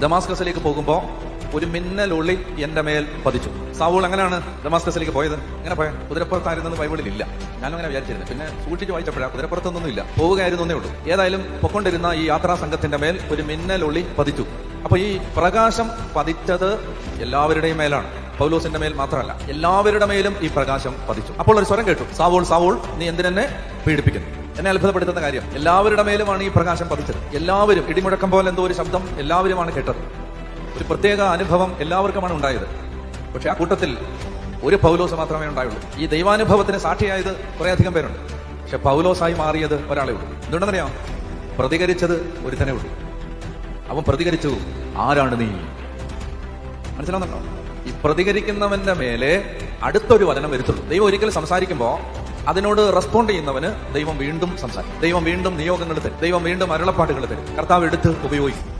ദമാസ്കസിലേക്ക് പോകുമ്പോൾ ഒരു മിന്നൽ ഉള്ളി എന്റെ മേൽ പതിച്ചു. സാവൂൾ എങ്ങനെയാണ് ദമാസ്കസിലേക്ക് പോയത്? എങ്ങനെ പോയ? കുതിരപ്പുറത്തായിരുന്നത് ബൈബിളിൽ ഇല്ല. ഞാനും അങ്ങനെ വിചാരിച്ചിരുന്നു. പിന്നെ സൂക്ഷിച്ച് വായിച്ചപ്പോഴാണ് കുതിരപ്പുറത്തൊന്നും ഇല്ല പോവുകയായിരുന്നു ഉള്ളൂ. ഏതായാലും പൊക്കൊണ്ടിരുന്ന ഈ യാത്രാ സംഘത്തിന്റെ മേൽ ഒരു മിന്നൽ ഉള്ളി പതിച്ചു. അപ്പൊ ഈ പ്രകാശം പതിച്ചത് എല്ലാവരുടെയും മേലാണ്. പൗലോസിന്റെ മേൽ മാത്രമല്ല എല്ലാവരുടെ മേലും ഈ പ്രകാശം പതിച്ചു. അപ്പോൾ ഒരു സ്വരം കേട്ടു. സാവോൾ സാവോൾ നീ എന്തിനെന്നെ പീഡിപ്പിക്കുന്നു? എന്നെ അത്ഭുതപ്പെടുത്തുന്ന കാര്യം. എല്ലാവരുടെ മേലുമാണ് ഈ പ്രകാശം പതിച്ചത്. എല്ലാവരും ഇടിമുഴക്കം പോലെ എന്തോ ഒരു ശബ്ദം എല്ലാവരുമാണ് കേട്ടത്. ഒരു പ്രത്യേക അനുഭവം എല്ലാവർക്കുമാണ് ഉണ്ടായത്. പക്ഷെ ആ കൂട്ടത്തിൽ ഒരു പൗലോസ് മാത്രമേ ഉണ്ടായുള്ളൂ. ഈ ദൈവാനുഭവത്തിന് സാക്ഷിയായത് കുറെ അധികം പേരുണ്ട്. പക്ഷെ പൗലോസായി മാറിയത് ഒരാളെ ഉള്ളൂ. എന്തുണ്ടെന്നറിയാം പ്രതികരിച്ചത് ഒരുത്തനെ ഉള്ളൂ. അവൻ പ്രതികരിച്ചു ആരാണ് നീ? മനസ്സിലാവുന്നുണ്ടോ? ഈ പ്രതികരിക്കുന്നവന്റെ മേലെ അടുത്തൊരു വചനം വരുത്തുള്ളൂ. ദൈവം ഒരിക്കലും സംസാരിക്കുമ്പോൾ അതിനോട് റെസ്പോണ്ട് ചെയ്യുന്നവന് ദൈവം വീണ്ടും സംസാരിക്കും. ദൈവം വീണ്ടും നിയോഗങ്ങൾ തരും. ദൈവം വീണ്ടും അരുളപ്പാടുകൾ തരും. കർത്താവ് എടുത്ത് ഉപയോഗിക്കും.